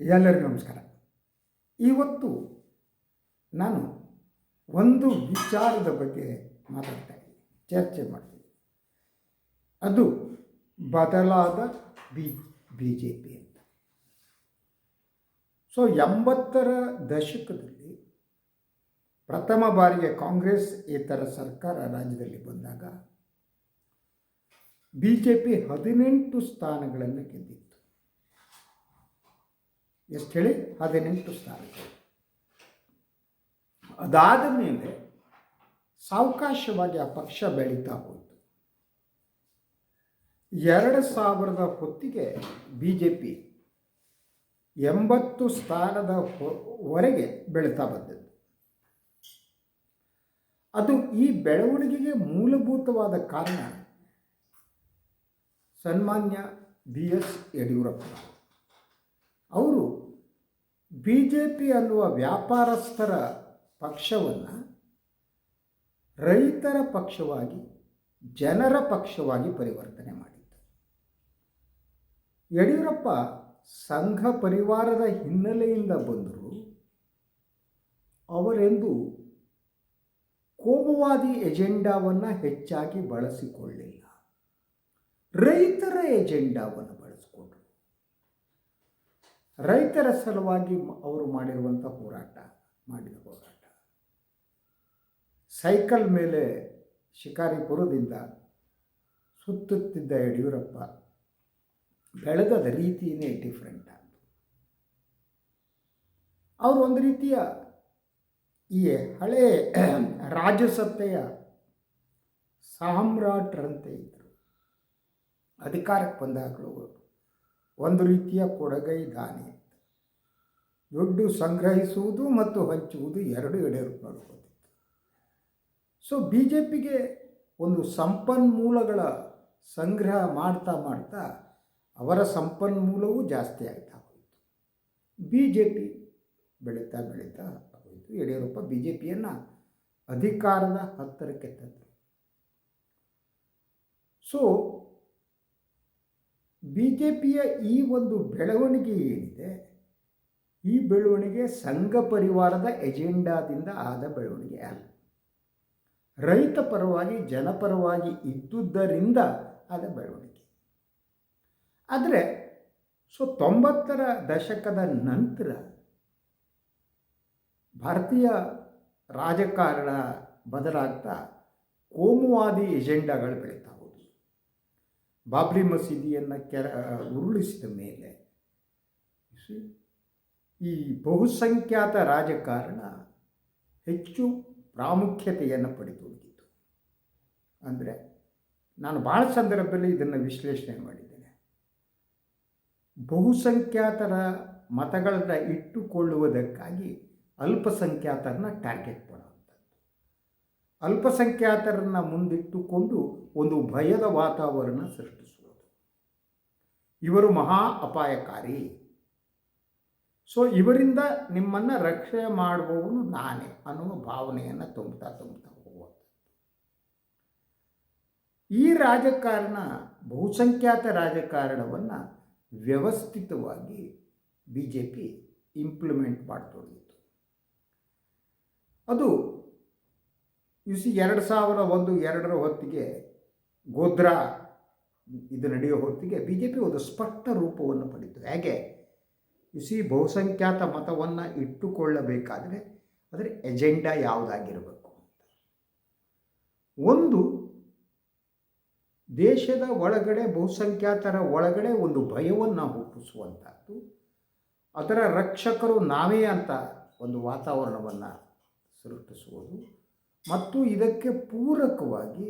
ಎಲ್ಲರಿಗೂ ನಮಸ್ಕಾರ. ಇವತ್ತು ನಾನು ಒಂದು ವಿಚಾರದ ಬಗ್ಗೆ ಮಾತಾಡ್ತಾ ಇದ್ದೀನಿ. ಚರ್ಚೆ ಮಾಡ್ತೀನಿ. ಅದು ಬದಲಾದ ಬಿ ಬಿ ಜೆ ಪಿ ಅಂತ. ಸೊ, ಎಂಬತ್ತರ ದಶಕದಲ್ಲಿ ಪ್ರಥಮ ಬಾರಿಗೆ ಕಾಂಗ್ರೆಸ್ ಇತರ ಸರ್ಕಾರ ರಾಜ್ಯದಲ್ಲಿ ಬಂದಾಗ ಬಿ ಜೆ ಪಿ ಹದಿನೆಂಟು ಸ್ಥಾನಗಳನ್ನು ಗೆದ್ದಿತ್ತು. ಎಷ್ಟು ಹೇಳಿ? ಹದಿನೆಂಟು ಸ್ಥಾನಗಳು ಅದಾದ ಮೇಲೆ ಸಾವಕಾಶವಾಗಿ ಆ ಪಕ್ಷ ಬೆಳೀತಾ ಹೋಯಿತು. ಎರಡು ಸಾವಿರದ ಹೊತ್ತಿಗೆ ಬಿ ಜೆ ಪಿ ಎಂಬತ್ತು ಸ್ಥಾನದ ಹೊ- ವರೆಗೆ ಬೆಳೀತಾ ಬಂದದ್ದು ಅದು ಈ ಬೆಳವಣಿಗೆಗೆ ಮೂಲಭೂತವಾದ ಕಾರಣ ಸನ್ಮಾನ್ಯ ಬಿ ಎಸ್ ಯಡಿಯೂರಪ್ಪ. ಅವರು ಬಿ ಜೆ ಪಿ ಅನ್ನುವ ವ್ಯಾಪಾರಸ್ಥರ ಪಕ್ಷವನ್ನು ರೈತರ ಪಕ್ಷವಾಗಿ, ಜನರ ಪಕ್ಷವಾಗಿ ಪರಿವರ್ತನೆ ಮಾಡಿತ್ತು. ಯಡಿಯೂರಪ್ಪ ಸಂಘ ಪರಿವಾರದ ಹಿನ್ನೆಲೆಯಿಂದ ಬಂದರು ಅವರೆಂದು ಕೋಮುವಾದಿ ಎಜೆಂಡಾವನ್ನು ಹೆಚ್ಚಾಗಿ ಬಳಸಿಕೊಳ್ಳಿಲ್ಲ ರೈತರ ಎಜೆಂಡಾವನ್ನು ರೈತರ ಸಲುವಾಗಿ ಅವರು ಮಾಡಿರುವಂಥ ಹೋರಾಟ, ಮಾಡಿದ ಹೋರಾಟ. ಸೈಕಲ್ ಮೇಲೆ ಶಿಕಾರಿಪುರದಿಂದ ಸುತ್ತುತ್ತಿದ್ದ ಯಡಿಯೂರಪ್ಪ ಬೆಳೆದ ರೀತಿಯೇ ಡಿಫ್ರೆಂಟ್ ಆಯಿತು ಅವರು ಒಂದು ರೀತಿಯ ಈ ಹಳೆ ರಾಜಸತ್ತೆಯ ಸಾಮ್ರಾಟ್ರಂತೆ ಇದ್ದರು ಅಧಿಕಾರಕ್ಕೆ ಬಂದಾಗಲೂ ಒಂದು ರೀತಿಯ ಕೊಡಗೈ ದಾನಿ. ದುಡ್ಡು ಸಂಗ್ರಹಿಸುವುದು ಮತ್ತು ಹಂಚುವುದು ಎರಡು ಗೊತ್ತಿತ್ತು ಸೊ ಬಿ ಜೆ ಪಿಗೆ ಒಂದು ಸಂಪನ್ಮೂಲಗಳ ಸಂಗ್ರಹ ಮಾಡ್ತಾ ಮಾಡ್ತಾ ಅವರ ಸಂಪನ್ಮೂಲವೂ ಜಾಸ್ತಿ ಆಗ್ತಾ ಹೋಯಿತು. ಬಿ ಜೆ ಪಿ ಬೆಳೀತಾ ಬೆಳೀತಾ ಹೋಯಿತು. ಯಡಿಯೂರಪ್ಪ ಬಿ ಜೆ ಪಿಯನ್ನು ಅಧಿಕಾರದ ಹತ್ತಿರಕ್ಕೆ ತಂದರು. ಸೊ ಬಿ ಜೆ ಪಿಯ ಈ ಒಂದು ಬೆಳವಣಿಗೆ ಏನಿದೆ? ಈ ಬೆಳವಣಿಗೆ ಸಂಘ ಪರಿವಾರದ ಎಜೆಂಡಾದಿಂದ ಆದ ಬೆಳವಣಿಗೆ ಅಲ್ಲ. ರೈತ ಪರವಾಗಿ ಜನಪರವಾಗಿ ಇದ್ದುದರಿಂದ ಆದ ಬೆಳವಣಿಗೆ. ಆದರೆ ಸೊ ತೊಂಬತ್ತರ ದಶಕದ ನಂತರ ಭಾರತೀಯ ರಾಜಕಾರಣ ಬದಲಾಗ್ತಾ ಕೋಮುವಾದಿ ಎಜೆಂಡಾಗಳು ಬೆಳೀತಾ ಹೋದವು ಬಾಬ್ರಿ ಮಸೀದಿಯನ್ನು ಕೆರ ಉರುಳಿಸಿದ ಮೇಲೆ ಈ ಬಹುಸಂಖ್ಯಾತ ರಾಜಕಾರಣ ಹೆಚ್ಚು ಪ್ರಾಮುಖ್ಯತೆಯನ್ನು ಪಡೆದುಕೊಂಡಿತು ಅಂದರೆ ನಾನು ಭಾಳ ಸಂದರ್ಭದಲ್ಲಿ ಇದನ್ನು ವಿಶ್ಲೇಷಣೆ ಮಾಡಿದ್ದೇನೆ. ಬಹುಸಂಖ್ಯಾತರ ಮತಗಳನ್ನು ಇಟ್ಟುಕೊಳ್ಳುವುದಕ್ಕಾಗಿ ಅಲ್ಪಸಂಖ್ಯಾತರನ್ನ ಟಾರ್ಗೆಟ್ ಮಾಡುವಂಥದ್ದು ಅಲ್ಪಸಂಖ್ಯಾತರನ್ನು ಮುಂದಿಟ್ಟುಕೊಂಡು ಒಂದು ಭಯದ ವಾತಾವರಣ ಸೃಷ್ಟಿಸುವುದು. ಇವರು ಮಹಾ ಅಪಾಯಕಾರಿ. ಸೊ, ಇವರಿಂದ ನಿಮ್ಮನ್ನು ರಕ್ಷಣೆ ಮಾಡುವವನು ನಾನೇ ಅನ್ನುವ ಭಾವನೆಯನ್ನು ತುಂಬುತ್ತಾ ತುಂಬುತ್ತಾ ಹೋಗುವಂಥದ್ದು. ಈ ರಾಜಕಾರಣ, ಬಹುಸಂಖ್ಯಾತ ರಾಜಕಾರಣವನ್ನು ವ್ಯವಸ್ಥಿತವಾಗಿ ಬಿ ಜೆ ಪಿ ಇಂಪ್ಲಿಮೆಂಟ್ ಮಾಡತೊಡಗಿತು. ಅದು ಸಿ ಎರಡು ಸಾವಿರ ಒಂದು ಎರಡರ ಹೊತ್ತಿಗೆ ಗೋಧ್ರಾ ಇದು ನಡೆಯೋ ಹೊತ್ತಿಗೆ ಬಿ ಜೆ ಪಿ ಒಂದು ಸ್ಪಷ್ಟ ರೂಪವನ್ನು ಪಡೀತು ಹೇಗೆ? ಸಿ ಬಹುಸಂಖ್ಯಾತ ಮತವನ್ನು ಇಟ್ಟುಕೊಳ್ಳಬೇಕಾದರೆ ಅದರ ಎಜೆಂಡಾ ಯಾವುದಾಗಿರಬೇಕು ಅಂತ. ಒಂದು, ದೇಶದ ಒಳಗಡೆ, ಬಹುಸಂಖ್ಯಾತರ ಒಳಗಡೆ ಒಂದು ಭಯವನ್ನು ಹುಟ್ಟಿಸುವಂಥದ್ದು ಅದರ ರಕ್ಷಕರು ನಾವೇ ಅಂತ ಒಂದು ವಾತಾವರಣವನ್ನು ಸೃಷ್ಟಿಸುವುದು ಮತ್ತು ಇದಕ್ಕೆ ಪೂರಕವಾಗಿ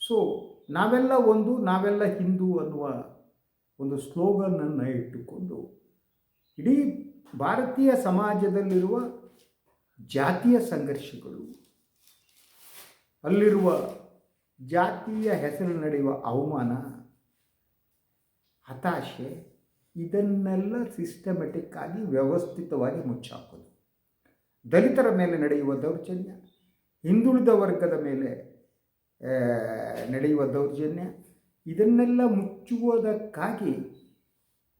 ಸೊ ನಾವೆಲ್ಲ ಒಂದು, ನಾವೆಲ್ಲ ಹಿಂದೂ ಅನ್ನುವ ಒಂದು ಸ್ಲೋಗನನ್ನು ಇಟ್ಟುಕೊಂಡು, ಇಡೀ ಭಾರತೀಯ ಸಮಾಜದಲ್ಲಿರುವ ಜಾತಿಯ ಸಂಘರ್ಷಗಳು, ಅಲ್ಲಿರುವ ಜಾತಿಯ ಹೆಸರು ನಡೆಯುವ ಅವಮಾನ, ಹತಾಶೆ, ಇದನ್ನೆಲ್ಲ ಸಿಸ್ಟಮೆಟಿಕ್ಕಾಗಿ ವ್ಯವಸ್ಥಿತವಾಗಿ ಮುಚ್ಚಾಕೋದು ದಲಿತರ ಮೇಲೆ ನಡೆಯುವ ದೌರ್ಜನ್ಯ, ಹಿಂದುಳಿದ ವರ್ಗದ ಮೇಲೆ ನಡೆಯುವ ದೌರ್ಜನ್ಯ, ಇದನ್ನೆಲ್ಲ ಮುಚ್ಚುವುದಕ್ಕಾಗಿ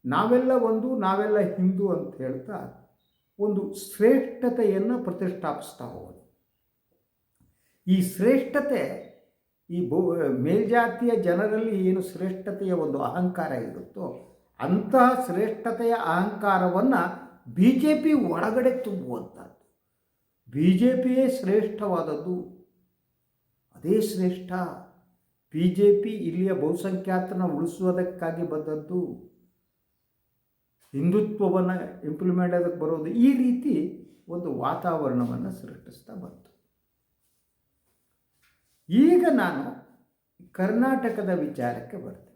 ನಾವೆಲ್ಲ ಒಂದು, ನಾವೆಲ್ಲ ಹಿಂದೂ ಅಂತ ಹೇಳ್ತಾ ಒಂದು ಶ್ರೇಷ್ಠತೆಯನ್ನು ಪ್ರತಿಷ್ಠಾಪಿಸ್ತಾ ಹೋಗೋದು. ಈ ಶ್ರೇಷ್ಠತೆ, ಈ ಭೂ, ಮೇಲ್ಜಾತಿಯ ಜನರಲ್ಲಿ ಏನು ಶ್ರೇಷ್ಠತೆಯ ಒಂದು ಅಹಂಕಾರ ಇರುತ್ತೋ ಅಂತಹ ಶ್ರೇಷ್ಠತೆಯ ಅಹಂಕಾರವನ್ನು ಬಿ ಜೆ ಪಿ ಒಳಗಡೆ ತುಂಬುವಂಥದ್ದು. ಬಿ ಜೆ ಪಿಯೇ ಶ್ರೇಷ್ಠವಾದದ್ದು. ಅದೇ ಶ್ರೇಷ್ಠ. ಬಿ ಜೆ ಪಿ ಇಲ್ಲಿಯ ಬಹುಸಂಖ್ಯಾತನ ಉಳಿಸುವುದಕ್ಕಾಗಿ ಬಂದದ್ದು. ಹಿಂದುತ್ವವನ್ನು ಇಂಪ್ಲಿಮೆಂಟ್ ಅದಕ್ಕೆ ಬರೋದು. ಈ ರೀತಿ ಒಂದು ವಾತಾವರಣವನ್ನು ಸೃಷ್ಟಿಸ್ತಾ ಬಂತು. ಈಗ ನಾನು ಕರ್ನಾಟಕದ ವಿಚಾರಕ್ಕೆ ಬರ್ತೇನೆ.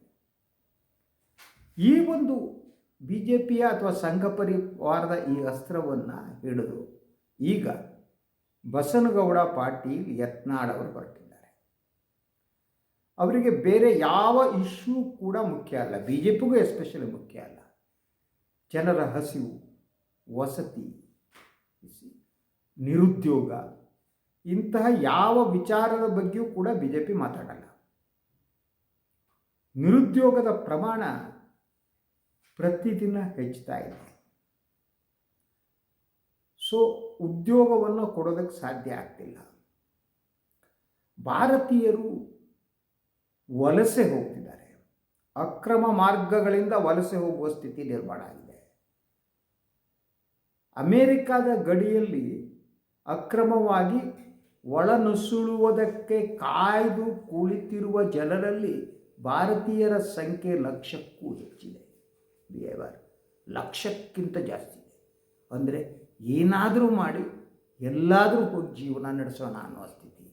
ಈ ಒಂದು ಬಿ ಜೆ ಪಿಯ ಅಥವಾ ಸಂಘ ಪರಿವಾರದ ಈ ಅಸ್ತ್ರವನ್ನು ಹಿಡಿದು ಈಗ ಬಸನಗೌಡ ಪಾಟೀಲ್ ಯತ್ನಾಳ್ ಅವರು ಹೊರಟಿದ್ದಾರೆ ಅವರಿಗೆ ಬೇರೆ ಯಾವ ಇಶ್ಯೂ ಕೂಡ ಮುಖ್ಯ ಅಲ್ಲ. ಬಿ ಜೆ ಪಿಗೂ ಎಸ್ಪೆಷಲಿ ಮುಖ್ಯ ಅಲ್ಲ. ಜನರ ಹಸಿವು, ವಸತಿ ನಿರುದ್ಯೋಗ, ಇಂತಹ ಯಾವ ವಿಚಾರದ ಬಗ್ಗೆಯೂ ಕೂಡ ಬಿ ಜೆ ಪಿ ಮಾತಾಡಲ್ಲ. ನಿರುದ್ಯೋಗದ ಪ್ರಮಾಣ ಪ್ರತಿದಿನ ಹೆಚ್ಚುತ್ತಾ ಇದೆ. ಸೊ ಉದ್ಯೋಗವನ್ನು ಕೊಡೋದಕ್ಕೆ ಸಾಧ್ಯ ಆಗ್ತಿಲ್ಲ. ಭಾರತೀಯರು ವಲಸೆ ಹೋಗ್ತಿದ್ದಾರೆ. ಅಕ್ರಮ ಮಾರ್ಗಗಳಿಂದ ವಲಸೆ ಹೋಗುವ ಸ್ಥಿತಿ ನಿರ್ಮಾಣ ಆಗಿದೆ. ಅಮೇರಿಕಾದ ಗಡಿಯಲ್ಲಿ ಅಕ್ರಮವಾಗಿ ಒಳನುಸುಳುವುದಕ್ಕೆ ಕಾಯ್ದು ಕುಳಿತಿರುವ ಜನರಲ್ಲಿ ಭಾರತೀಯರ ಸಂಖ್ಯೆ ಲಕ್ಷಕ್ಕೂ ಹೆಚ್ಚಿದೆ. ಬಿಹೇವರ್ ಲಕ್ಷಕ್ಕಿಂತ ಜಾಸ್ತಿ ಇದೆ. ಅಂದರೆ ಏನಾದರೂ ಮಾಡಿ ಎಲ್ಲಾದರೂ ಹೋಗಿ ಜೀವನ ನಡೆಸೋಣ ಅನ್ನೋ ಸ್ಥಿತಿ.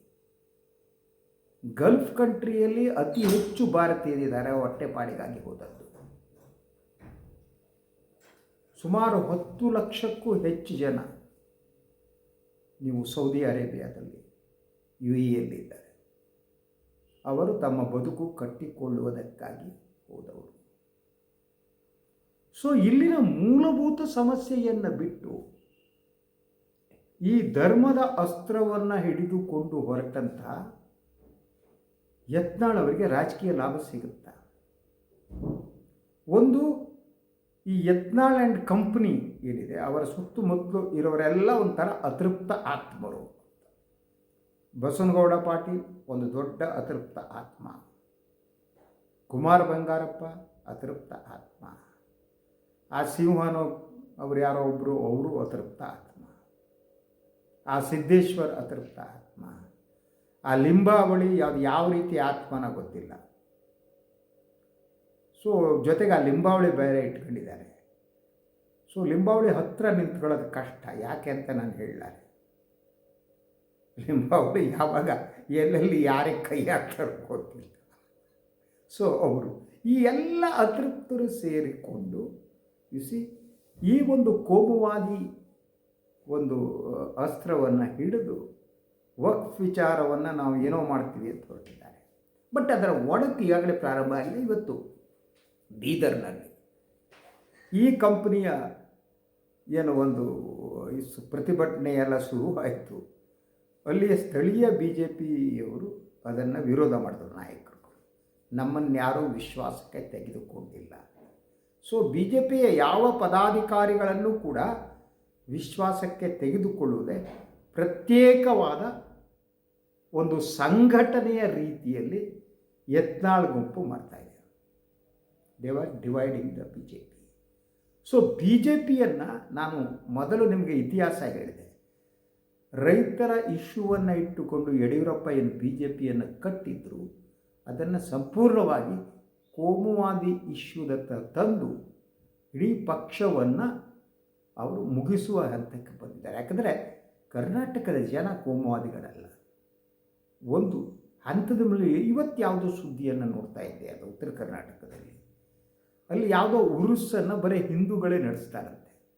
ಗಲ್ಫ್ ಕಂಟ್ರಿಯಲ್ಲಿ ಅತಿ ಹೆಚ್ಚು ಭಾರತೀಯರಿದ್ದಾರೆ, ಹೊಟ್ಟೆಪಾಡಿಗಾಗಿ ಹೋದದ್ದು. ಸುಮಾರು ಹತ್ತು ಲಕ್ಷಕ್ಕೂ ಹೆಚ್ಚು ಜನ ನೀವು ಸೌದಿ ಅರೇಬಿಯಾದಲ್ಲಿ ಯು ಇಯಲ್ಲಿದ್ದಾರೆ ಅವರು ತಮ್ಮ ಬದುಕು ಕಟ್ಟಿಕೊಳ್ಳುವುದಕ್ಕಾಗಿ ಹೋದವರು. ಸೊ ಇಲ್ಲಿನ ಮೂಲಭೂತ ಸಮಸ್ಯೆಯನ್ನು ಬಿಟ್ಟು ಈ ಧರ್ಮದ ಅಸ್ತ್ರವನ್ನು ಹಿಡಿದುಕೊಂಡು ಹೊರಟಂಥ ಯತ್ನಾಳ್ ಅವರಿಗೆ ರಾಜಕೀಯ ಲಾಭ ಸಿಗುತ್ತಾ? ಒಂದು, ಈ ಯತ್ನಾಳ್ ಆ್ಯಂಡ್ ಕಂಪ್ನಿ ಏನಿದೆ, ಅವರ ಸುತ್ತಮುತ್ತಲು ಇರೋರೆಲ್ಲ ಒಂಥರ ಅತೃಪ್ತ ಆತ್ಮರು. ಬಸವನಗೌಡ ಪಾಟೀಲ್ ಒಂದು ದೊಡ್ಡ ಅತೃಪ್ತ ಆತ್ಮ. ಕುಮಾರ್ ಬಂಗಾರಪ್ಪ ಅತೃಪ್ತ ಆತ್ಮ. ಆ ಸಿಂಹನೋ ಅವ್ರು ಯಾರೋ ಒಬ್ಬರು ಅವರು ಅತೃಪ್ತ ಆತ್ಮ. ಆ ಸಿದ್ದೇಶ್ವರ ಅತೃಪ್ತ ಆತ್ಮ. ಆ ಲಿಂಬಾವಳಿ ಯಾವ್ದು ಯಾವ ರೀತಿ ಆತ್ಮನ ಗೊತ್ತಿಲ್ಲ. ಸೊ ಜೊತೆಗೆ ಆ ಲಿಂಬಾವಳಿ ಬೇರೆ ಇಟ್ಕೊಂಡಿದ್ದಾರೆ. ಸೊ ಲಿಂಬಾವಳಿ ಹತ್ತಿರ ನಿಂತ್ಕೊಳ್ಳೋದು ಕಷ್ಟ. ಯಾಕೆ ಅಂತ ನಾನು ಹೇಳಲಾರೆ. ಲಿಂಬಾವಳಿ ಯಾವಾಗ, ಎಲ್ಲೆಲ್ಲಿ ಯಾರಿಗೆ ಕೈ ಹಾಕ್ತಾರೋ ಗೊತ್ತಿಲ್ಲ. ಸೊ ಅವರು ಈ ಎಲ್ಲ ಅತೃಪ್ತರು ಸೇರಿಕೊಂಡು ಸಿ ಈ ಒಂದು ಕೋಮುವಾದಿ ಒಂದು ಅಸ್ತ್ರವನ್ನು ಹಿಡಿದು ವಕ್ಫ್ ವಿಚಾರವನ್ನು ನಾವು ಏನೋ ಮಾಡ್ತೀವಿ ಅಂತ ಹೊರಟಿದ್ದಾರೆ. ಬಟ್ ಅದರ ಒಡಕು ಈಗಾಗಲೇ ಪ್ರಾರಂಭ ಆಗಿದೆ ಇವತ್ತು ಬೀದರ್ನಲ್ಲಿ. ಈ ಕಂಪನಿಯ ಏನು ಒಂದು ಪ್ರತಿಭಟನೆ ಎಲ್ಲ ಆಯಿತು. ಅಲ್ಲಿಯ ಸ್ಥಳೀಯ ಬಿ ಜೆ ಪಿಯವರು ಅದನ್ನು ವಿರೋಧ ಮಾಡಿದ್ರು ನಾಯಕರು. ನಮ್ಮನ್ನು ಯಾರೂ ವಿಶ್ವಾಸಕ್ಕೆ ತೆಗೆದುಕೊಂಡಿಲ್ಲ. ಸೊ, ಬಿ ಜೆ ಪಿಯ ಯಾವ ಪದಾಧಿಕಾರಿಗಳನ್ನು ಕೂಡ ವಿಶ್ವಾಸಕ್ಕೆ ತೆಗೆದುಕೊಳ್ಳುವುದೇ ಪ್ರತ್ಯೇಕವಾದ ಒಂದು ಸಂಘಟನೆಯ ರೀತಿಯಲ್ಲಿ ಯತ್ನಾಳ್ ಗುಂಪು ಮಾಡ್ತಾ ಇದೆ. They are dividing the B J P so B J ಪಿಯನ್ನು ನಾನು ಮೊದಲು ನಿಮಗೆ ಇತಿಹಾಸ ಹೇಳಿದೆ. ರೈತರ ಇಶ್ಯೂವನ್ನು ಇಟ್ಟುಕೊಂಡು ಯಡಿಯೂರಪ್ಪ ಏನು ಬಿ ಜೆ ಪಿಯನ್ನು ಕಟ್ಟಿದ್ರು, ಅದನ್ನು ಸಂಪೂರ್ಣವಾಗಿ ಕೋಮುವಾದಿ ಇಶ್ಯೂದತ್ತ ತಂದು ಇಡೀ ಪಕ್ಷವನ್ನು ಅವರು ಮುಗಿಸುವ ಹಂತಕ್ಕೆ ಬಂದಿದ್ದಾರೆ. ಯಾಕಂದರೆ ಕರ್ನಾಟಕದ ಜನ ಕೋಮುವಾದಿಗಳಲ್ಲ. ಒಂದು ಹಂತದ ಮೇಲೆ ಇವತ್ತು ಯಾವುದೋ ಸುದ್ದಿಯನ್ನು ನೋಡ್ತಾ ಇದ್ದೆ ಅದು ಉತ್ತರ ಕರ್ನಾಟಕದಲ್ಲಿ. ಅಲ್ಲಿ ಯಾವುದೋ ಉರುಸನ್ನು ಬರೀ ಹಿಂದೂಗಳೇ ನಡೆಸ್ತಾರಂತೆ.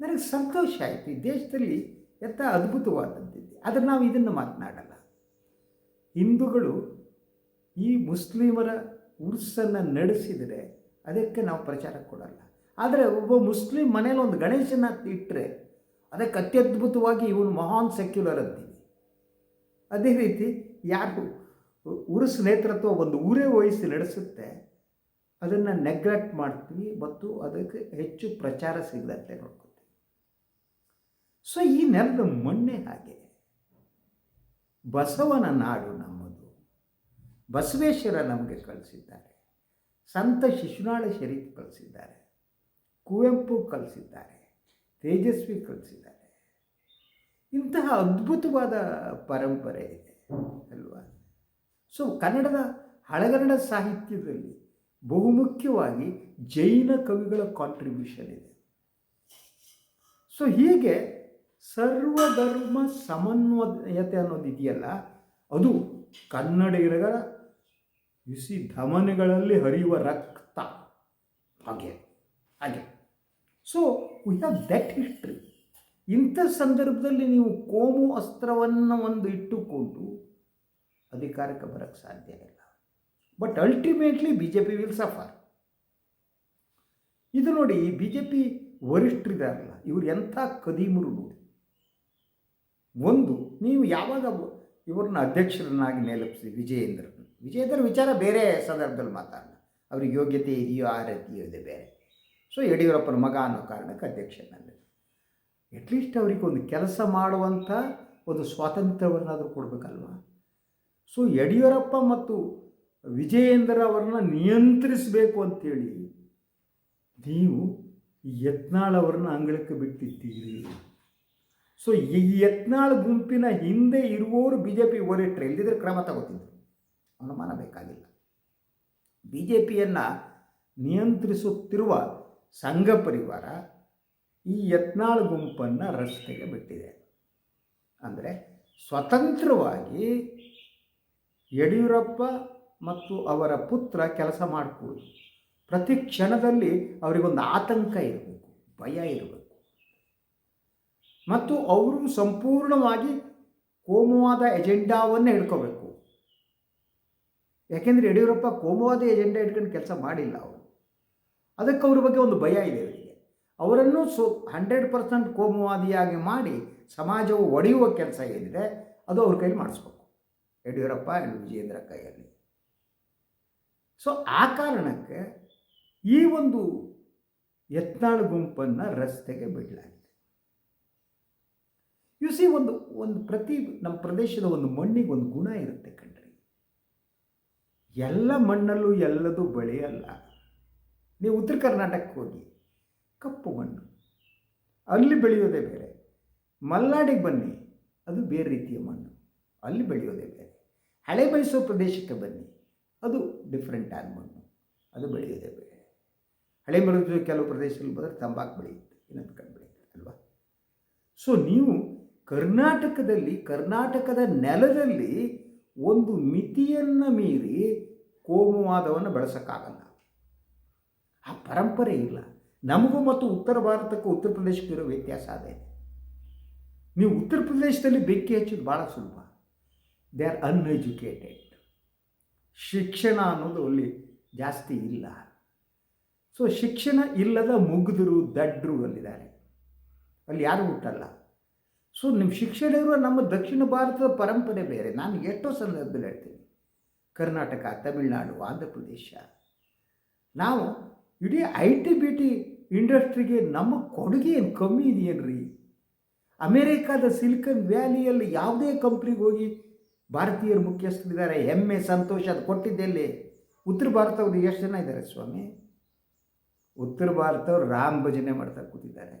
ನನಗೆ ಸಂತೋಷ ಆಯಿತು. ಈ ದೇಶದಲ್ಲಿ ಎಂಥ ಅದ್ಭುತವಾದದ್ದಿದೆ. ಆದರೆ ನಾವು ಇದನ್ನು ಮಾತನಾಡಲ್ಲ. ಹಿಂದೂಗಳು ಈ ಮುಸ್ಲಿಮರ ಉರ್ಸನ್ನು ನಡೆಸಿದರೆ ಅದಕ್ಕೆ ನಾವು ಪ್ರಚಾರ ಕೊಡಲ್ಲ. ಆದರೆ ಒಬ್ಬ ಮುಸ್ಲಿಂ ಮನೇಲಿ ಒಂದು ಗಣೇಶನ ಇಟ್ಟರೆ ಅದಕ್ಕೆ ಅತ್ಯದ್ಭುತವಾಗಿ ಇವನು ಮಹಾನ್ ಸೆಕ್ಯುಲರ್ ಅಂತೀವಿ ಅದೇ ರೀತಿ ಯಾರು ಉರುಸ್ ನೇತೃತ್ವ ಒಂದು ಊರೇ ವಹಿಸಿ ನಡೆಸುತ್ತೆ, ಅದನ್ನು ನೆಗ್ಲೆಕ್ಟ್ ಮಾಡ್ತೀವಿ ಮತ್ತು ಅದಕ್ಕೆ ಹೆಚ್ಚು ಪ್ರಚಾರ ಸಿಗದಂತೆ ನೋಡ್ಕೊತೀವಿ. ಸೊ ಈ ನೆಲದ ಮಣ್ಣೆ ಹಾಗೆ. ಬಸವನ ನಾಡು ನಮ್ಮದು. ಬಸವೇಶ್ವರ ನಮಗೆ ಕಳಿಸಿದ್ದಾರೆ. ಸಂತ ಶಿಶುನಾಳ ಶರೀಫ್ ಕಳಿಸಿದ್ದಾರೆ. ಕುವೆಂಪು ಕಲಿಸಿದ್ದಾರೆ, ತೇಜಸ್ವಿ ಕಲಿಸಿದ್ದಾರೆ. ಇಂತಹ ಅದ್ಭುತವಾದ ಪರಂಪರೆ ಇದೆ ಅಲ್ವಾ? ಸೊ ಕನ್ನಡದ ಹಳಗನ್ನಡ ಸಾಹಿತ್ಯದಲ್ಲಿ ಬಹುಮುಖ್ಯವಾಗಿ ಜೈನ ಕವಿಗಳ ಕಾಂಟ್ರಿಬ್ಯೂಷನ್ ಇದೆ. ಸೊ ಹೀಗೆ ಸರ್ವಧರ್ಮ ಸಮನ್ವಯತೆ ಅನ್ನೋದು ಇದೆಯಲ್ಲ, ಅದು ಕನ್ನಡಿಗರ ಬಿಸಿ ಧಮನಿಗಳಲ್ಲಿ ಹರಿಯುವ ರಕ್ತ. ಹಾಗೆ ಹಾಗೆ. So we have that history ಇಂಥ ಸಂದರ್ಭದಲ್ಲಿ ನೀವು ಕೋಮು ಅಸ್ತ್ರವನ್ನು ಒಂದು ಇಟ್ಟುಕೊಂಡು ಅಧಿಕಾರಕ್ಕೆ ಬರೋಕ್ಕೆ ಸಾಧ್ಯ ಇಲ್ಲ. But ultimately B J P will suffer ಇದು ನೋಡಿ ಬಿ ಜೆ ಪಿ ವರಿಷ್ಠರಿದಾರಲ್ಲ, ಇವರು ಎಂಥ ಕದೀಮರು ನೋಡಿ. ಒಂದು, ನೀವು ಯಾವಾಗ ಇವ್ರನ್ನ ಅಧ್ಯಕ್ಷರನ್ನಾಗಿ ನೆಲಪಿಸಿ ವಿಜಯೇಂದ್ರನ ವಿಜಯೇಂದ್ರ ವಿಚಾರ ಬೇರೆ ಸಂದರ್ಭದಲ್ಲಿ ಮಾತಾಡೋಣ ಅವ್ರಿಗೆ ಯೋಗ್ಯತೆ ಇದೆಯೋ, ಆ ರೀತಿಯೋ ಇದೆ ಬೇರೆ. ಸೊ ಯಡಿಯೂರಪ್ಪನ ಮಗ ಅನ್ನೋ ಕಾರಣಕ್ಕೆ ಅಧ್ಯಕ್ಷನಲ್ಲಿ ಅಟ್ಲೀಸ್ಟ್ ಅವರಿಗೆ ಒಂದು ಕೆಲಸ ಮಾಡುವಂಥ ಒಂದು ಸ್ವಾತಂತ್ರ್ಯವನ್ನಾದರೂ ಕೊಡಬೇಕಲ್ವ? ಸೊ ಯಡಿಯೂರಪ್ಪ ಮತ್ತು ವಿಜಯೇಂದ್ರ ಅವರನ್ನ ನಿಯಂತ್ರಿಸಬೇಕು ಅಂತೇಳಿ ನೀವು ಯತ್ನಾಳ್ ಅವರನ್ನ ಅಂಗಳಕ್ಕೆ ಬಿಟ್ಟಿದ್ದೀರಿ. ಸೊ ಈ ಯತ್ನಾಳ್ ಗುಂಪಿನ ಹಿಂದೆ ಇರುವವರು ಬಿ ಜೆ ಪಿ ಓರಿಟ್ರೆ ಇಲ್ಲದಿದ್ದರೆ ಕ್ರಮ ತಗೋತಿದ್ರು. ಅನುಮಾನ ಬೇಕಾಗಿಲ್ಲ ಬಿ ಜೆ ಪಿಯನ್ನು ನಿಯಂತ್ರಿಸುತ್ತಿರುವ ಸಂಘ ಪರಿವಾರ ಈ ಯತ್ನಾಳ್ ಗುಂಪನ್ನು ರಸ್ತೆಗೆ ಬಿಟ್ಟಿದೆ. ಅಂದರೆ ಸ್ವತಂತ್ರವಾಗಿ ಯಡಿಯೂರಪ್ಪ ಮತ್ತು ಅವರ ಪುತ್ರ ಕೆಲಸ ಮಾಡಿಕೊಳ್ಳಿ. ಪ್ರತಿ ಕ್ಷಣದಲ್ಲಿ ಅವರಿಗೊಂದು ಆತಂಕ ಇರಬೇಕು, ಭಯ ಇರಬೇಕು. ಮತ್ತು ಅವರು ಸಂಪೂರ್ಣವಾಗಿ ಕೋಮುವಾದ ಎಜೆಂಡಾವನ್ನೇ ಹಿಡ್ಕೋಬೇಕು. ಯಾಕೆಂದರೆ ಯಡಿಯೂರಪ್ಪ ಕೋಮುವಾದ ಎಜೆಂಡಾ ಇಟ್ಕೊಂಡು ಕೆಲಸ ಮಾಡಿಲ್ಲ ಅವರು. ಅದಕ್ಕೆ ಅವ್ರ ಬಗ್ಗೆ ಒಂದು ಭಯ ಇದೆ ಅವರಿಗೆ. ಅವರನ್ನು ಸೊ ಹಂಡ್ರೆಡ್ ಪರ್ಸೆಂಟ್ ಕೋಮುವಾದಿಯಾಗಿ ಮಾಡಿ ಸಮಾಜವು ಒಡೆಯುವ ಕೆಲಸ ಏನಿದೆ, ಅದು ಅವ್ರ ಕೈಲಿ ಮಾಡಿಸ್ಬೇಕು. ಯಡಿಯೂರಪ್ಪ ಆ್ಯಂಡ್ ವಿಜಯೇಂದ್ರ ಕೈಯಲ್ಲಿ. ಸೊ ಆ ಕಾರಣಕ್ಕೆ ಈ ಒಂದು ಯತ್ನಾಳ್ ಗುಂಪನ್ನು ರಸ್ತೆಗೆ ಬಿಡಲಾಗಿದೆ. ಯು ಸಿ ಒಂದು ಒಂದು ಪ್ರತಿ ನಮ್ಮ ಪ್ರದೇಶದ ಒಂದು ಮಣ್ಣಿಗೆ ಒಂದು ಗುಣ ಇರುತ್ತೆ ಕಣ್ರಿ. ಎಲ್ಲ ಮಣ್ಣಲ್ಲೂ ಎಲ್ಲದೂ ಬೆಳೆಯಲ್ಲ. ನೀವು ಉತ್ತರ ಕರ್ನಾಟಕಕ್ಕೆ ಹೋಗಿ, ಕಪ್ಪು ಮಣ್ಣು. ಅಲ್ಲಿ ಬೆಳೆಯೋದೇ ಬೇರೆ. ಮಲ್ನಾಡಿಗೆ ಬನ್ನಿ, ಅದು ಬೇರೆ ರೀತಿಯ ಮಣ್ಣು. ಅಲ್ಲಿ ಬೆಳೆಯೋದೇ ಬೇರೆ. ಹಳೆ ಮೈಸೂರು ಪ್ರದೇಶಕ್ಕೆ ಬನ್ನಿ, ಅದು ಡಿಫ್ರೆಂಟ್ ಆದ ಮಣ್ಣು. ಅದು ಬೆಳೆಯೋದೇ ಬೇರೆ. ಹಳೆ ಮೈಸೂರು ಕೆಲವು ಪ್ರದೇಶದಲ್ಲಿ ಬಂದರೆ ತಂಬಾಕು ಬೆಳೆಯುತ್ತೆ, ಇನ್ನೊಂದು ಕಡೆ ಬೆಳೆಯುತ್ತೆ, ಅಲ್ವಾ? ಸೊ ನೀವು ಕರ್ನಾಟಕದಲ್ಲಿ, ಕರ್ನಾಟಕದ ನೆಲದಲ್ಲಿ ಒಂದು ಮಿತಿಯನ್ನು ಮೀರಿ ಕೋಮುವಾದವನ್ನು ಬೆಳೆಸೋಕ್ಕಾಗಲ್ಲ. ಆ ಪರಂಪರೆ ಇಲ್ಲ. ನಮಗೂ ಮತ್ತು ಉತ್ತರ ಭಾರತಕ್ಕೂ ಉತ್ತರ ಪ್ರದೇಶಕ್ಕೂ ಇರೋ ವ್ಯತ್ಯಾಸ ಅದೇ. ನೀವು ಉತ್ತರ ಪ್ರದೇಶದಲ್ಲಿ ಬೆಂಕಿ ಹಚ್ಚೋದು ಭಾಳ ಸುಲಭ. ದೇ ಆರ್ ಅನ್ಎಜುಕೇಟೆಡ್ ಶಿಕ್ಷಣ ಅನ್ನೋದು ಅಲ್ಲಿ ಜಾಸ್ತಿ ಇಲ್ಲ. ಸೊ ಶಿಕ್ಷಣ ಇಲ್ಲದ ಮುಗ್ದರು, ದಡ್ರು ಅಲ್ಲಿದ್ದಾರೆ. ಅಲ್ಲಿ ಯಾರು ಹುಟ್ಟಲ್ಲ. ಸೊ ನಿಮ್ಮ ಶಿಕ್ಷಣ ಇರುವ ನಮ್ಮ ದಕ್ಷಿಣ ಭಾರತದ ಪರಂಪರೆ ಬೇರೆ. ನಾನು ಎಷ್ಟೋ ಸಂದರ್ಭದಲ್ಲಿ ಹೇಳ್ತೀನಿ. ಕರ್ನಾಟಕ, ತಮಿಳುನಾಡು ಆಂಧ್ರ ಪ್ರದೇಶ ನಾವು ಇಡೀ ಐ ಟಿ ಬಿ ಟಿ ಇಂಡಸ್ಟ್ರಿಗೆ ನಮ್ಮ ಕೊಡುಗೆ ಏನು ಕಮ್ಮಿ ಇದೆಯೇನ್ರಿ? ಅಮೇರಿಕಾದ ಸಿಲಿಕನ್ ವ್ಯಾಲಿಯಲ್ಲಿ ಯಾವುದೇ ಕಂಪ್ನಿಗೆ ಹೋಗಿ ಭಾರತೀಯರು ಮುಖ್ಯಸ್ಥರಿದ್ದಾರೆ. ಹೆಮ್ಮೆ, ಸಂತೋಷ ಅದು ಕೊಟ್ಟಿದ್ದೆಲ್ಲಿ ಉತ್ತರ ಭಾರತವ್ರು ಎಷ್ಟು ಜನ ಇದ್ದಾರೆ ಸ್ವಾಮಿ? ಉತ್ತರ ಭಾರತವ್ರು ರಾಮ್ ಭಜನೆ ಮಾಡ್ತಾ ಕೂತಿದ್ದಾರೆ.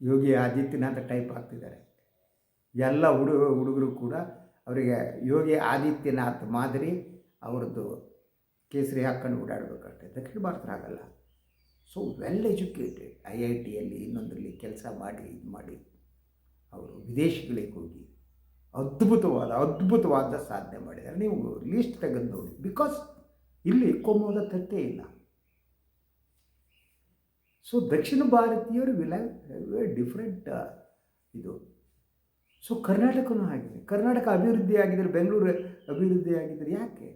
ಯೋಗಿ ಆದಿತ್ಯನಾಥ ಟೈಪ್ ಆಗ್ತಿದ್ದಾರೆ. ಎಲ್ಲ ಹುಡುಗ, ಹುಡುಗರು ಕೂಡ ಅವರಿಗೆ ಯೋಗಿ ಆದಿತ್ಯನಾಥ್ ಮಾದರಿ, ಅವ್ರದ್ದು ಕೇಸರಿ ಹಾಕ್ಕೊಂಡು ಓಡಾಡಬೇಕಾಗ್ತದೆ ದಕ್ಷಿಣ ಭಾರತ ಆಗಲ್ಲ so well educated I I ಟಿಯಲ್ಲಿ ಇನ್ನೊಂದರಲ್ಲಿ ಕೆಲಸ ಮಾಡಿ, ಇದು ಮಾಡಿ ಅವರು ವಿದೇಶಗಳಿಗೆ ಹೋಗಿ ಅದ್ಭುತವಾದ ಅದ್ಭುತವಾದ ಸಾಧನೆ ಮಾಡಿದ್ದಾರೆ. ನೀವು ಲೀಸ್ಟ್ ತೆಗೆದು ನೋಡಿ. ಬಿಕಾಸ್ ಇಲ್ಲಿ ಕೋಮೋದ ತಟ್ಟೆ ಇಲ್ಲ. ಸೊ ದಕ್ಷಿಣ ಭಾರತೀಯರು ವಿಲ್ ಹ್ಯಾವ್ ಡಿಫ್ರೆಂಟ್ ಇದು. ಸೊ ಕರ್ನಾಟಕನೂ ಆಗಿದೆ ಕರ್ನಾಟಕ ಅಭಿವೃದ್ಧಿ ಆಗಿದ್ದರೆ ಬೆಂಗಳೂರು ಅಭಿವೃದ್ಧಿ ಆಗಿದ್ದರೆ ಯಾಕೆ?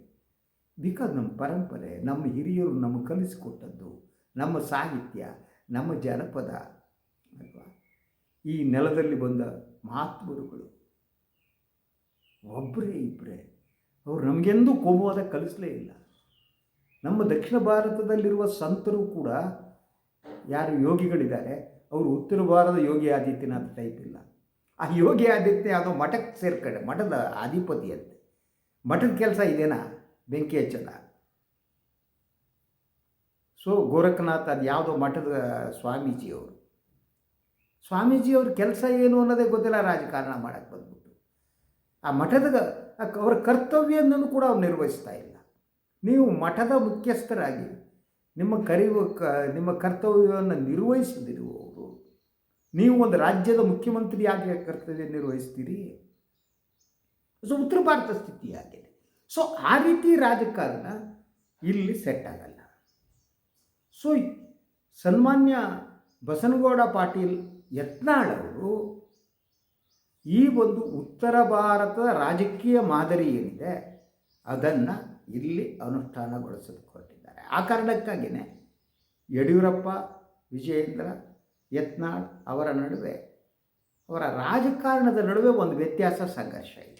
ಬಿಕಾಸ್ ನಮ್ಮ ಪರಂಪರೆ, ನಮ್ಮ ಹಿರಿಯರು ನಮಗೆ ಕಲಿಸಿಕೊಟ್ಟದ್ದು, ನಮ್ಮ ಸಾಹಿತ್ಯ, ನಮ್ಮ ಜನಪದ, ಅಲ್ವಾ? ಈ ನೆಲದಲ್ಲಿ ಬಂದ ಮಹಾತ್ಮರುಗಳು ಒಬ್ಬರೇ ಇಬ್ಬರೇ ಅವರು ನಮಗೆಂದೂ ಕೋಮುವಾದ ಕಲಿಸಲೇ ಇಲ್ಲ. ನಮ್ಮ ದಕ್ಷಿಣ ಭಾರತದಲ್ಲಿರುವ ಸಂತರು ಕೂಡ ಯಾರು ಯೋಗಿಗಳಿದ್ದಾರೆ, ಅವರು ಉತ್ತರ ಭಾರತದ ಯೋಗಿ ಆದಿತ್ಯನಾಥ ಟೈಪ್ ಇಲ್ಲ. ಆ ಯೋಗಿ ಆದಿತ್ಯ ಅದು ಮಠಕ್ಕೆ ಸೇರ್ಕಡೆ, ಮಠದ ಅಧಿಪತಿ ಅಂತೆ ಮಠದ ಕೆಲಸ ಇದೇನಾ? ಬೆಂಕಿ ಹಚ್ಚದ. ಸೊ ಗೋರಖನಾಥ್ ಅದು ಯಾವುದೋ ಮಠದ ಸ್ವಾಮೀಜಿಯವರು. ಸ್ವಾಮೀಜಿಯವ್ರ ಕೆಲಸ ಏನು ಅನ್ನೋದೇ ಗೊತ್ತಿಲ್ಲ, ರಾಜಕಾರಣ ಮಾಡೋಕ್ಕೆ ಬಂದ್ಬಿಟ್ಟು. ಆ ಮಠದ ಅವರ ಕರ್ತವ್ಯವನ್ನು ಕೂಡ ಅವ್ರು ನಿರ್ವಹಿಸ್ತಾ ಇಲ್ಲ. ನೀವು ಮಠದ ಮುಖ್ಯಸ್ಥರಾಗಿ, ನಿಮ್ಮ ಕರಿವು ಕ, ನಿಮ್ಮ ಕರ್ತವ್ಯವನ್ನು ನಿರ್ವಹಿಸದಿರುವವರು, ನೀವು ಒಂದು ರಾಜ್ಯದ ಮುಖ್ಯಮಂತ್ರಿಯಾಗಿ ಕರ್ತವ್ಯ ನಿರ್ವಹಿಸ್ತೀರಿ. ಸೊ ಉತ್ತರ ಭಾರತ ಸ್ಥಿತಿ ಆಗಿದೆ ಸೊ ಆ ರೀತಿ ರಾಜಕಾರಣ ಇಲ್ಲಿ ಸೆಟ್ ಆಗಲ್ಲ. ಸೊ ಸನ್ಮಾನ್ಯ ಬಸನಗೌಡ ಪಾಟೀಲ್ ಯತ್ನಾಳವರು ಈ ಒಂದು ಉತ್ತರ ಭಾರತದ ರಾಜಕೀಯ ಮಾದರಿ ಏನಿದೆ, ಅದನ್ನು ಇಲ್ಲಿ ಅನುಷ್ಠಾನಗೊಳಿಸಿಕೊಟ್ಟಿದ್ದಾರೆ ಆ ಕಾರಣಕ್ಕಾಗಿಯೇ ಯಡಿಯೂರಪ್ಪ, ವಿಜಯೇಂದ್ರ ಯತ್ನಾಳ್ ಅವರ ನಡುವೆ, ಅವರ ರಾಜಕಾರಣದ ನಡುವೆ ಒಂದು ವ್ಯತ್ಯಾಸ, ಸಂಘರ್ಷ ಇದೆ.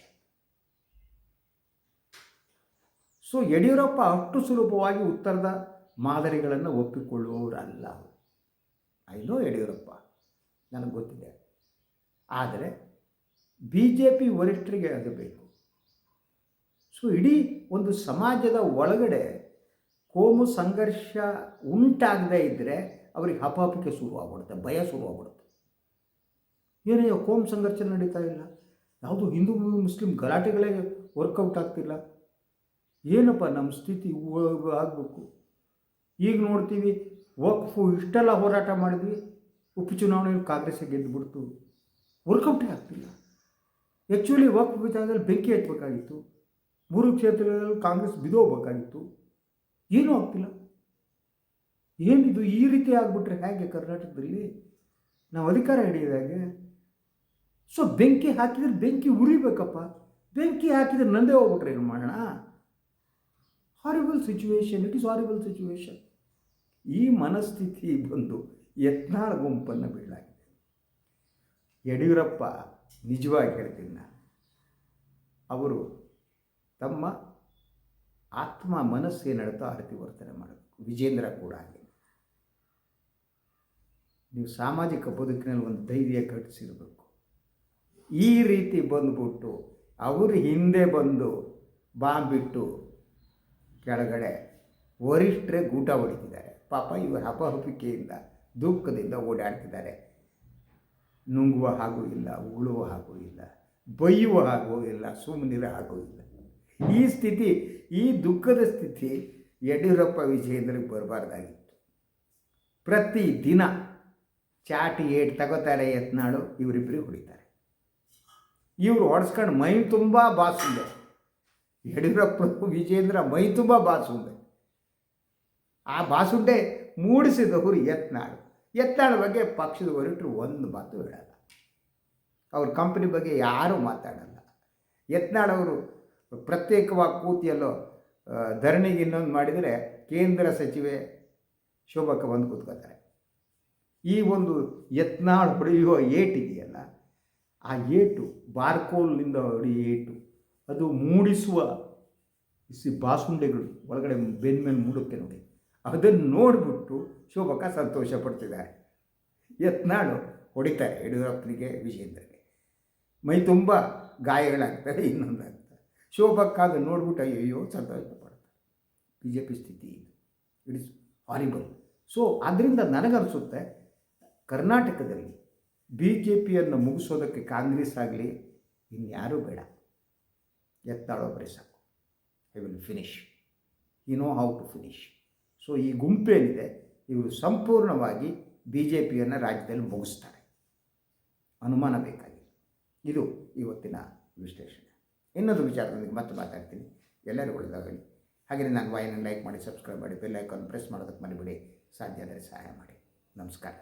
ಸೊ ಯಡಿಯೂರಪ್ಪ ಅಷ್ಟು ಸುಲಭವಾಗಿ ಉತ್ತರದ ಮಾದರಿಗಳನ್ನು ಒಪ್ಪಿಕೊಳ್ಳುವವರಲ್ಲ ಐ ನೋ ಯಡಿಯೂರಪ್ಪ. ನನಗೆ ಗೊತ್ತಿದೆ. ಆದರೆ ಬಿ ಜೆ ಪಿ ವರಿಷ್ಠರಿಗೆ ಅದು ಬೇಕು. ಸೊ ಇಡೀ ಒಂದು ಸಮಾಜದ ಒಳಗಡೆ ಕೋಮು ಸಂಘರ್ಷ ಉಂಟಾಗದೇ ಇದ್ದರೆ ಅವ್ರಿಗೆ ಹಪಾಪಿಕೆ ಶುರುವಾಗ್ಬಿಡುತ್ತೆ, ಭಯ ಶುರುವಾಗ್ಬಿಡುತ್ತೆ. ಏನೇ ಕೋಮು ಸಂಘರ್ಷ ನಡೀತಾ ಇಲ್ಲ. ಯಾವುದು ಹಿಂದೂ ಮುಸ್ಲಿಂ ಗಲಾಟೆಗಳೇ ವರ್ಕೌಟ್ ಆಗ್ತಿಲ್ಲ. ಏನಪ್ಪ ನಮ್ಮ ಸ್ಥಿತಿ ಆಗಬೇಕು? ಈಗ ನೋಡ್ತೀವಿ, ವಕ್ಫು ಇಷ್ಟೆಲ್ಲ ಹೋರಾಟ ಮಾಡಿದ್ವಿ ಉಪಚುನಾವಣೆಯಲ್ಲಿ ಕಾಂಗ್ರೆಸ್ ಗೆದ್ದುಬಿಡ್ತು ವರ್ಕೌಟೇ ಆಗ್ತಿಲ್ಲ. ಆ್ಯಕ್ಚುಲಿ ವಕ್ಫ್ ವಿಚಾರದಲ್ಲಿ ಬೆಂಕಿ ಹಚ್ಚಬೇಕಾಗಿತ್ತು ಮೂರು ಕ್ಷೇತ್ರಗಳಲ್ಲಿ ಕಾಂಗ್ರೆಸ್ ಬಿದೋಗ್ಬೇಕಾಗಿತ್ತು. ಏನೂ ಆಗ್ತಿಲ್ಲ. ಏನಿದು ಈ ರೀತಿ ಆಗಿಬಿಟ್ರೆ ಹೇಗೆ ಕರ್ನಾಟಕದಲ್ಲಿ? ನಾವು ಅಧಿಕಾರ ಹಿಡಿಯೋದಾಗೆ ಸೊ ಬೆಂಕಿ ಹಾಕಿದ್ರೆ ಬೆಂಕಿ ಉರಿಬೇಕಪ್ಪ. ಬೆಂಕಿ ಹಾಕಿದ್ರೆ ನಂದೇ ಹೋಗ್ಬಿಟ್ರೆ ಏನು ಮಾಡೋಣ? Horrible situation it is horrible situation ಈ ಮನಸ್ಥಿತಿ ಬಂದು ಯತ್ನಾಳ ಗುಂಪನ್ನು ಬೀಳಾಗಿದೆ. ಯಡಿಯೂರಪ್ಪ ನಿಜವಾಗಿ ಹೇಳ್ತೀನಿ ನಾನು ಅವರು ತಮ್ಮ ಆತ್ಮ ಮನಸ್ಸೇನು ನಡುತ್ತೋ ಆ ರೀತಿ ವರ್ತನೆ ಮಾಡಬೇಕು ವಿಜೇಂದ್ರ ಕೂಡ ಹಾಗೆ. ನೀವು ಸಾಮಾಜಿಕ ಬದುಕಿನಲ್ಲಿ ಒಂದು ಧೈರ್ಯ ಕಟ್ಟಿಸಿರಬೇಕು ಈ ರೀತಿ ಬಂದುಬಿಟ್ಟು ಅವರು ಹಿಂದೆ ಬಂದು ಬಾಂಬ್ ಬಿಟ್ಟು ಕೆಳಗಡೆ ವರಿಷ್ಠರೇ ಗೂಟ ಹೊಡಿತಿದ್ದಾರೆ. ಪಾಪ ಇವರು ಅಪಹಪಿಕೆಯಿಂದ ದುಃಖದಿಂದ ಓಡಾಡ್ತಿದ್ದಾರೆ. ನುಂಗುವ ಹಾಗೂ ಇಲ್ಲ, ಉಗುಳುವ ಹಾಗೂ ಇಲ್ಲ, ಬೈಯುವ ಹಾಗೂ ಇಲ್ಲ ಸುಮ್ಮನಿರೋ ಹಾಗೂ ಇಲ್ಲ. ಈ ಸ್ಥಿತಿ, ಈ ದುಃಖದ ಸ್ಥಿತಿ ಯಡಿಯೂರಪ್ಪ ವಿಜಯೇಂದ್ರಿಗೆ ಬರಬಾರ್ದಾಗಿತ್ತು. ಪ್ರತಿ ದಿನ ಚಾಟಿ ಏಟ್ ತಗೋತಾರೆ ಯತ್ನಾಳು ಇವರಿಬ್ಬರಿಗೆ ಹೊಡಿತಾರೆ. ಇವರು ಹೊಡೆಸ್ಕೊಂಡು ಮೈ ತುಂಬ ಬಾಸುಂದೆ ಯಡಿಯೂರಪ್ಪ ವಿಜೇಂದ್ರ ಮೈ ತುಂಬ ಬಾಸುಂದೆ ಆ ಬಾಸುಂಡೆ ಮೂಡಿಸಿದವರು ಯತ್ನಾಳು. ಯತ್ನಾಳ ಬಗ್ಗೆ ಪಕ್ಷದ ಹೊರಟರು ಒಂದು ಮಾತು ಹೇಳಲ್ಲ. ಅವ್ರ ಕಂಪ್ನಿ ಬಗ್ಗೆ ಯಾರೂ ಮಾತಾಡಲ್ಲ. ಯತ್ನಾಳವರು ಪ್ರತ್ಯೇಕವಾಗಿ ಕೂತಿಯಲ್ಲೋ ಧರಣಿಗೆ ಇನ್ನೊಂದು ಮಾಡಿದರೆ ಕೇಂದ್ರ ಸಚಿವೆ ಶೋಭಕ್ಕೆ ಬಂದು ಕೂತ್ಕೋತಾರೆ ಈ ಒಂದು ಯತ್ನಾಳ್ ಹೊಡೆಯುವ ಏಟಿದೆಯಲ್ಲ ಆ ಏಟು ಬಾರ್ಕೋಲ್ನಿಂದ ಹೊಡೆಯುವ ಏಟು ಅದು ಮೂಡಿಸುವ ಸಿ ಬಾಸುಂಡೆಗಳು ಒಳಗಡೆ ಬೆನ್ನ ಮೇಲೆ ಮೂಡುತ್ತೆ ನೋಡಿ. ಅದನ್ನು ನೋಡಿಬಿಟ್ಟು ಶೋಭಕ ಸಂತೋಷ ಪಡ್ತಿದ್ದಾರೆ. ಯತ್ನಾಳು ಹೊಡಿತಾರೆ ಯಡಿಯೂರಪ್ಪನಿಗೆ ವಿಜೇಂದ್ರಗೆ ಮೈ ತುಂಬ ಗಾಯಗಳಾಗ್ತವೆ ಇನ್ನೊಂದು ಆಗ್ತದೆ ಶೋಭಕ್ಕ ಅದನ್ನು ನೋಡ್ಬಿಟ್ಟು ಅಯ್ಯೋ ಸಂತೋಷ ಪಡ್ತಾರೆ. ಬಿ ಜೆ ಪಿ ಸ್ಥಿತಿ ಇದು. ಇಟ್ ಇಸ್ ಹಾರಿಬಲ್ ಸೊ ಅದರಿಂದ ನನಗನ್ನಿಸುತ್ತೆ ಕರ್ನಾಟಕದಲ್ಲಿ ಬಿ ಜೆ ಪಿಯನ್ನು ಮುಗಿಸೋದಕ್ಕೆ ಕಾಂಗ್ರೆಸ್ ಆಗಲಿ ಇನ್ಯಾರೂ ಬೇಡ. ಎತ್ತಾಳೊಬ್ಬರೇ ಸಾಕು I will finish you know how to finish so ಈ ಗುಂಪೇನಿದೆ ಇವರು ಸಂಪೂರ್ಣವಾಗಿ ಬಿ ಜೆ ಪಿಯನ್ನು ರಾಜ್ಯದಲ್ಲಿ ಮುಗಿಸ್ತಾರೆ. ಅನುಮಾನ ಬೇಕಾಗಿಲ್ಲ ಇದು ಇವತ್ತಿನ ವಿಶ್ಲೇಷಣೆ. ಇನ್ನೊಂದು ವಿಚಾರದೊಂದಿಗೆ ಮತ್ತೆ ಮಾತಾಡ್ತೀನಿ. ಎಲ್ಲರೂ ಒಳ್ಳೆಯದಾಗಲಿ ಹಾಗೆಯೇ ನಾನು ವಾಯನ್ನು ಲೈಕ್ ಮಾಡಿ, ಸಬ್ಸ್ಕ್ರೈಬ್ ಮಾಡಿ, ಬೆಲ್ ಐಕಾನ್ ಪ್ರೆಸ್ ಮಾಡೋದಕ್ಕೆ ಮನೆಬಿಡಿ ಸಾಧ್ಯ ಆದರೆ ಸಹಾಯ ಮಾಡಿ. ನಮಸ್ಕಾರ.